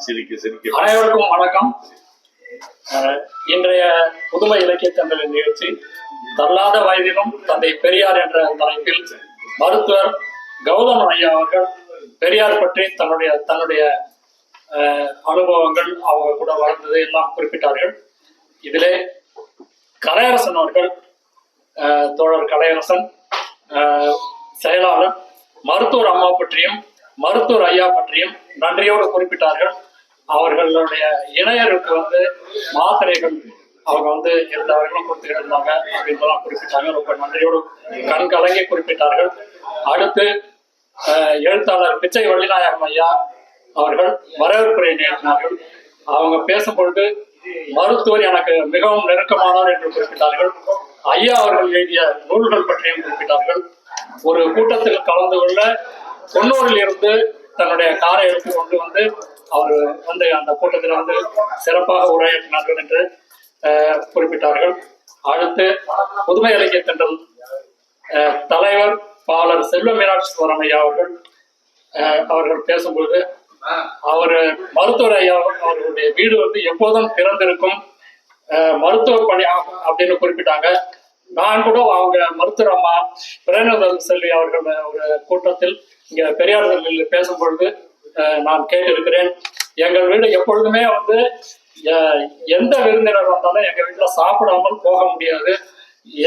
சிரிக்க சிரிக்க. அனைவருக்கும் வணக்கம். இன்றைய புதுமை இலக்கிய தந்தல் நிகழ்ச்சி தள்ளாத வயதிலும் தந்தை பெரியார் என்ற தலைப்பில் மருத்துவர் கௌதம் ஐயா அவர்கள் பெரியார் பற்றி தன்னுடைய தன்னுடைய அனுபவங்கள் அவங்க கூட வாழ்ந்தது எல்லாம் குறிப்பிட்டார்கள். இதிலே கலையரசன் அவர்கள் அஹ், தோழர் கலையரசன் செயலாளர் மருத்துவர் அம்மா பற்றியும் மருத்துவர் ஐயா பற்றியும் நன்றியோடு குறிப்பிட்டார்கள். அவர்களுடைய இணையருக்கு வந்து மாத்திரைகள் அவங்க வந்து இருந்தவர்களும் கொடுத்துக்கிட்டு இருந்தாங்க அப்படின்றலாம் குறிப்பிட்டாங்க. ரொம்ப நன்றியோடு கண் கலங்கி குறிப்பிட்டார்கள். அடுத்து அஹ், எழுத்தாளர் பிச்சை வள்ளிநாயகம் ஐயா அவர்கள் வரவேற்புரை நிகழ்த்தினார்கள் அவங்க பேசும்பொழுது மருத்துவர் எனக்கு மிகவும் நெருக்கமானவர் என்று குறிப்பிட்டார்கள். ஐயா அவர்கள் எழுதிய நூல்கள் பற்றியும் குறிப்பிட்டார்கள். ஒரு கூட்டத்தில் கலந்து கொள்ள தொண்ணூறில் இருந்து தன்னுடைய காரை எடுத்து கொண்டு வந்து அவர் வந்து அந்த கூட்டத்தில் வந்து சிறப்பாக உரையாற்றினார்கள் என்று குறிப்பிட்டார்கள். அடுத்து புதுமை இலக்கிய தென்றல் தலைவர் பாலர் செல்வ மீனாட்சி சுவரம் அவர்கள் அவர்கள் பேசும்போது அவர் மருத்துவர் ஐயா அவர்களுடைய வீடு வந்து எப்போதும் திறந்திருக்கும் மருத்துவ பணி அப்படின்னு குறிப்பிட்டாங்க. நான் கூட அவங்க மருத்துவர் அம்மா பிரேனதன் செல்வி அவர்கள் ஒரு கூட்டத்தில் இங்க பெரியார் பேசும்பொழுது நான் கேட்டிருக்கிறேன். எங்கள் வீடு எப்பொழுதுமே வந்து எந்த விருந்தினர் வந்தாலும் எங்கள் வீட்டில் சாப்பிடாமல் போக முடியாது.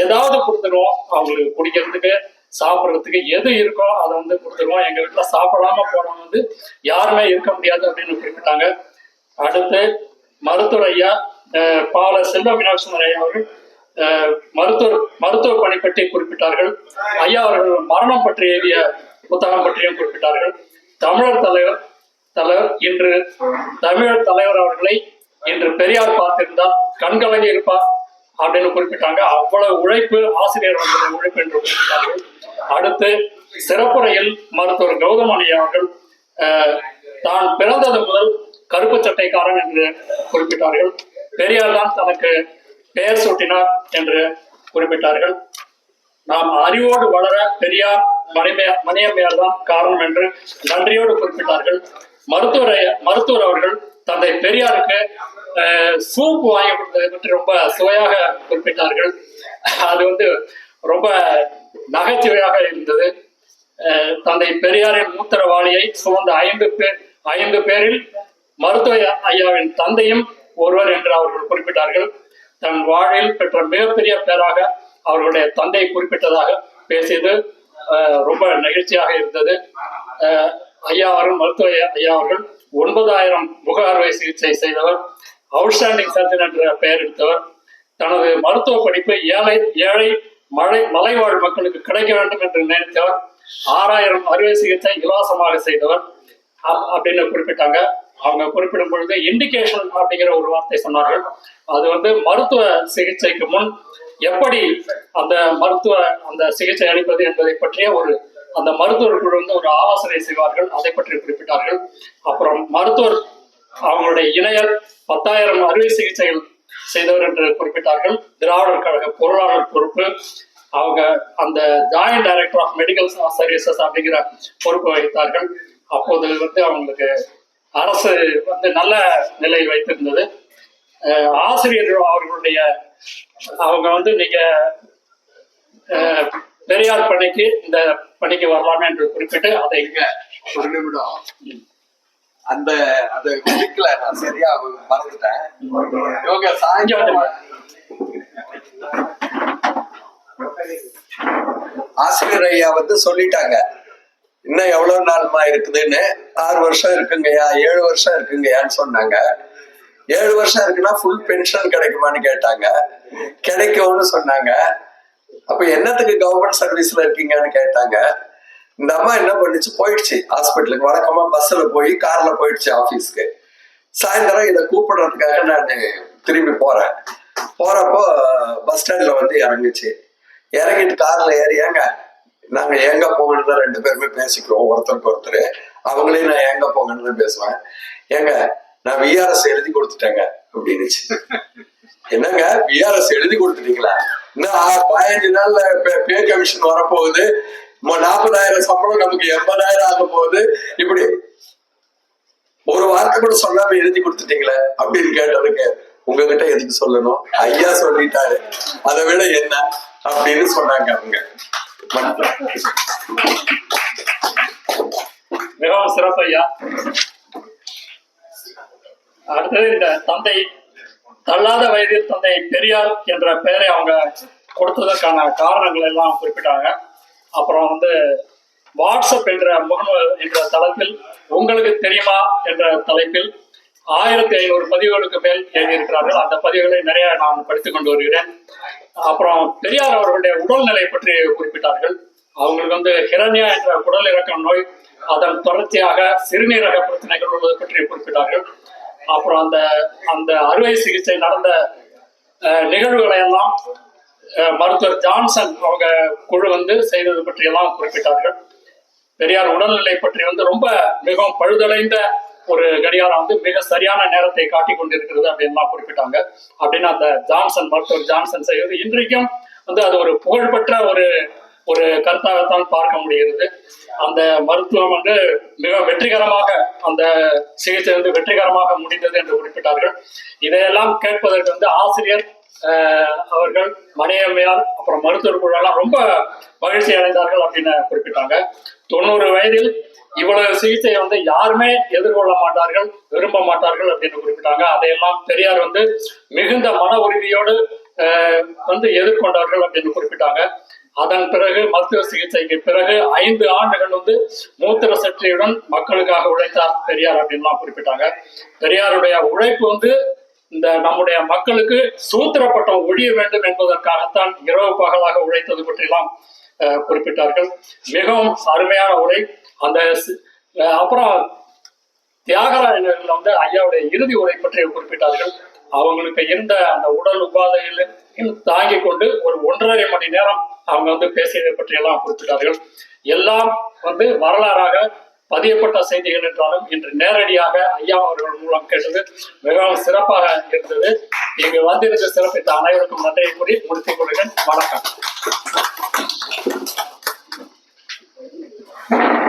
ஏதாவது கொடுத்துருவோம். அவங்களுக்கு குடிக்கிறதுக்கு சாப்பிட்றதுக்கு எது இருக்கோ அதை வந்து கொடுத்துருவோம். எங்கள் வீட்டில் சாப்பிடாம போனவங்க வந்து யாருமே இருக்க முடியாது அப்படின்னு குறிப்பிட்டாங்க. அடுத்து மருத்துவர் ஐயா பால செல்வ மீனாட்சி ஐயா அவர்கள் மருத்துவ மருத்துவ பணி பற்றி குறிப்பிட்டார்கள். ஐயா அவர்கள் மரணம் பற்றி எழுதிய புத்தகம் பற்றியும் குறிப்பிட்டார்கள். தமிழர் தலைவர் தலைவர் இன்று தமிழர் தலைவர் அவர்களை இன்று பெரியார் பார்த்திருந்தால் கண்கலங்கி இருப்பார் அப்படின்னு குறிப்பிட்டாங்க. அவ்வளவு உழைப்பு ஆசிரியர் உழைப்பு என்று குறிப்பிட்டார்கள். அடுத்து சிறப்புரையில் மருத்துவர் கௌதமணி அவர்கள் அஹ், தான் பிறந்தது முதல் கருப்பு சட்டைக்காரன் என்று குறிப்பிட்டார்கள். பெரியார் தான் தனக்கு பெயர் சூட்டினார் என்று குறிப்பிட்டார்கள். நாம் அறிவோடு வளர பெரியார் மணிமையா மணியம்மையார் தான் காரணம் என்று நன்றியோடு குறிப்பிட்டார்கள். மருத்துவர் மருத்துவர் அவர்கள் தந்தை பெரியாருக்கு சூப் வாங்கி கொடுத்ததை பற்றி ரொம்ப சுவையாக குறிப்பிட்டார்கள். அது வந்து ரொம்ப நகைச்சுவையாக இருந்தது. அஹ், தந்தை பெரியாரின் மூத்திரவாளியை சுமந்த ஐந்து பேர் ஐந்து பேரில் மருத்துவ ஐயாவின் தந்தையும் ஒருவர் என்று அவர்கள் குறிப்பிட்டார்கள். தன் வாழ்வில் பெற்ற மிகப்பெரிய பேராக அவர்களுடைய தந்தை குறிப்பிட்டதாக பேசியது. ரொம்ப நெகிழ்ச்சியாக இருந்தது. அஹ், ஐயா அவர்கள் மருத்துவ ஐயா அவர்கள் ஒன்பதாயிரம் முக அறுவை சிகிச்சை செய்தவர் அவுட்ஸ்டாண்டிங் சர்ஜன் என்ற பெயர் எடுத்தவர். தனது மருத்துவ படிப்பு ஏழை ஏழை மழை மலைவாழ் மக்களுக்கு கிடைக்க வேண்டும் என்று நினைத்தவர். ஆறாயிரம் அறுவை சிகிச்சை இலவசமாக செய்தவர். அப்- அப்படின்னு குறிப்பிட்டாங்க. அவங்க குறிப்பிடும் பொழுது இண்டிகேஷன் அப்படிங்கிற ஒரு வார்த்தை சொன்னார்கள். அது வந்து மருத்துவ சிகிச்சைக்கு முன் எப்படி அந்த மருத்துவ அந்த சிகிச்சை அளிப்பது என்பதை பற்றிய ஒரு அந்த மருத்துவர்கள் வந்து ஒரு ஆலோசனை செய்வார்கள். அதை பற்றி குறிப்பிட்டார்கள். அப்புறம் மருத்துவர் அவங்களுடைய இணையர் பத்தாயிரம் அறுவை சிகிச்சைகள் செய்தவர் என்று குறிப்பிட்டார்கள். திராவிடர் கழக பொருளாளர் பொறுப்பு. அவங்க அந்த joint director of medical services அப்படிங்கிற பொறுப்பு வகித்தார்கள். அப்போது வந்து அவங்களுக்கு அரசு வந்து நல்ல நிலையில் வைத்திருந்தது. அஹ் ஆசிரியர்கள் அவர்களுடைய அவங்க வந்து நீங்க பெரியார் பணிக்கு இந்த பணிக்கு வரலாமே என்று குறிப்பிட்டு அதை இங்க ஒரு நிமிடம். அந்த அது முடிக்கல நான் சரியா மறந்துட்டேன். இவங்க சாயங்காலம் ஆசிரியர் ஐயா வந்து சொல்லிட்டாங்க. இன்னும் எவ்வளவு நாள்மா இருக்குதுன்னு? ஆறு வருஷம் இருக்குங்கய்யா ஏழு வருஷம் இருக்குங்கய்யான்னு சொன்னாங்க. ஏழு வருஷம் இருக்குன்னா ஃபுல் பென்ஷன் கிடைக்குமான்னு கேட்டாங்க. கிடைக்கும்னு சொன்னாங்க. அப்ப என்னத்துக்கு கவர்மெண்ட் சர்வீஸ்ல இருக்கீங்கன்னு கேட்டாங்க. இந்த அம்மா என்ன பண்ணுச்சு? போயிடுச்சு. ஹாஸ்பிட்டலுக்கு வழக்கமா பஸ்ல போய் கார்ல போயிடுச்சு ஆபீஸ்க்கு சாயந்தரம் இதை கூப்பிடுறதுக்காக நான் திரும்பி போறேன். போறப்போ பஸ் ஸ்டாண்ட்ல வந்து இறங்குச்சு. இறங்கிட்டு கார்ல ஏறியாங்க நாங்க எங்க போங்கன்னு தான் ரெண்டு பேருமே பேசிக்கிறோம். ஒருத்தருக்கு ஒருத்தர். அவங்களே நான் எங்க போங்கன்னு தான் பேசுவேன். ஏங்க நான் விஆர்எஸ் எழுதி கொடுத்துட்டேங்க அப்படின்னுச்சு. என்னங்க விஆர்எஸ் எழுதி கொடுத்துட்டீங்களா? இன்னும் பதினஞ்சு நாள்ல பே கமிஷன் வரப்போகுது. நாற்பதாயிரம் சம்பளம் நமக்கு எண்பதாயிரம் ஆக போகுது. இப்படி ஒரு வார்த்தை கூட சொல்லாம எழுதி கொடுத்துட்டீங்களே அப்படின்னு கேட்டதுக்கு உங்ககிட்ட எதுக்கு சொல்லணும்? ஐயா சொல்லிட்டாரு. அதை விட என்ன? அப்படின்னு சொன்னாங்க அவங்க. மிகவும் சிறப்பு ஐயா அடுத்தது இந்த தந்தை தள்ளாத வயதில் தந்தை பெரியார் என்ற பெயரை அவங்க கொடுத்ததற்கான காரணங்கள் எல்லாம் குறிப்பிட்டாங்க. அப்புறம் வந்து வாட்ஸ்அப் என்ற முகநூல் என்ற தளத்தில் உங்களுக்கு தெரியுமா என்ற தலைப்பில் ஆயிரத்தி ஐநூறு பதிவுகளுக்கு மேல் எழுதியிருக்கிறார்கள். அந்த பதிவுகளை நிறைய நான் படித்துக் கொண்டு வருகிறேன். அப்புறம் பெரியார் அவர்களுடைய உடல்நிலை பற்றி குறிப்பிட்டார்கள். அவங்களுக்கு வந்து ஹிரண்யா என்ற குடல் இறக்கம் நோய் அதன் தொடர்ச்சியாக சிறுநீரக பிரச்சனைகள் உள்ளது பற்றி குறிப்பிட்டார்கள். அப்புறம் அந்த அந்த அறுவை சிகிச்சை நடந்த அஹ், நிகழ்வுகளை எல்லாம் அஹ், மருத்துவர் ஜான்சன் அவங்க குழு வந்து செய்தது பற்றி எல்லாம் குறிப்பிட்டார்கள். பெரியார் உடல்நிலை பற்றி வந்து ரொம்ப மிகவும் பழுதடைந்த ஒரு கடிகாரம் வந்து மிக சரியான நேரத்தை காட்டி கொண்டிருக்கிறது அப்படின்லாம் குறிப்பிட்டாங்க. அப்படின்னு அந்த ஜான்சன் மருத்துவர் ஜான்சன் செய்வது இன்றைக்கும் வந்து அது ஒரு புகழ்பெற்ற ஒரு ஒரு கருத்தாகத்தான் பார்க்க முடிகிறது. அந்த மருத்துவம் வந்து மிக வெற்றிகரமாக அந்த சிகிச்சை வந்து வெற்றிகரமாக முடிந்தது என்று குறிப்பிட்டார்கள். இதையெல்லாம் கேட்பதற்கு வந்து ஆசிரியர் ஆஹ், அவர்கள் மணியம்மையார் அப்புறம் மருத்துவர் குழுவெல்லாம் ரொம்ப மகிழ்ச்சி அடைந்தார்கள் அப்படின்னு குறிப்பிட்டாங்க. தொண்ணூறு வயதில் இவ்வளவு சிகிச்சையை வந்து யாருமே எதிர்கொள்ள மாட்டார்கள் விரும்ப மாட்டார்கள் அப்படின்னு குறிப்பிட்டாங்க. அதையெல்லாம் பெரியார் வந்து மிகுந்த மன உறுதியோடு வந்து எதிர்கொண்டார்கள் அப்படின்னு குறிப்பிட்டாங்க. அதன் பிறகு மருத்துவ சிகிச்சைக்கு பிறகு ஐந்து ஆண்டுகள் வந்து மூத்திர சற்றியுடன் மக்களுக்காக உழைத்தார் பெரியார் அப்படின்லாம் குறிப்பிட்டாங்க. பெரியாருடைய உழைப்பு வந்து இந்த நம்முடைய மக்களுக்கு சூத்திரப்பட்டம் ஒழிய வேண்டும் என்பதற்காகத்தான் இரவு பகலாக உழைத்தது பற்றிலாம் குறிப்பிட்டார்கள். மிகவும் அருமையான உரை. அந்த அப்புறம் தியாகராஜர்கள் வந்து ஐயாவுடைய இறுதி உரை பற்றி குறிப்பிட்டார்கள். அவங்களுக்கு இருந்த அந்த உடல் உபாதையில் தாங்கி கொண்டு ஒரு ஒன்றரை மணி நேரம் அவங்க வந்து பேசியதை பற்றியெல்லாம் கொடுத்துட்டார்கள் எல்லாம் வந்து வரலாறாக பதியப்பட்ட செய்திகள் என்றாலும் இன்று நேரடியாக ஐயா அவர்கள் மூலம் கேட்டது மிகவும் சிறப்பாக இருந்தது. இங்கு வந்திருந்த சிறப்பித்த அனைவருக்கும் நன்றியை கூறி முடித்துக் கொள்கிறேன். வணக்கம்.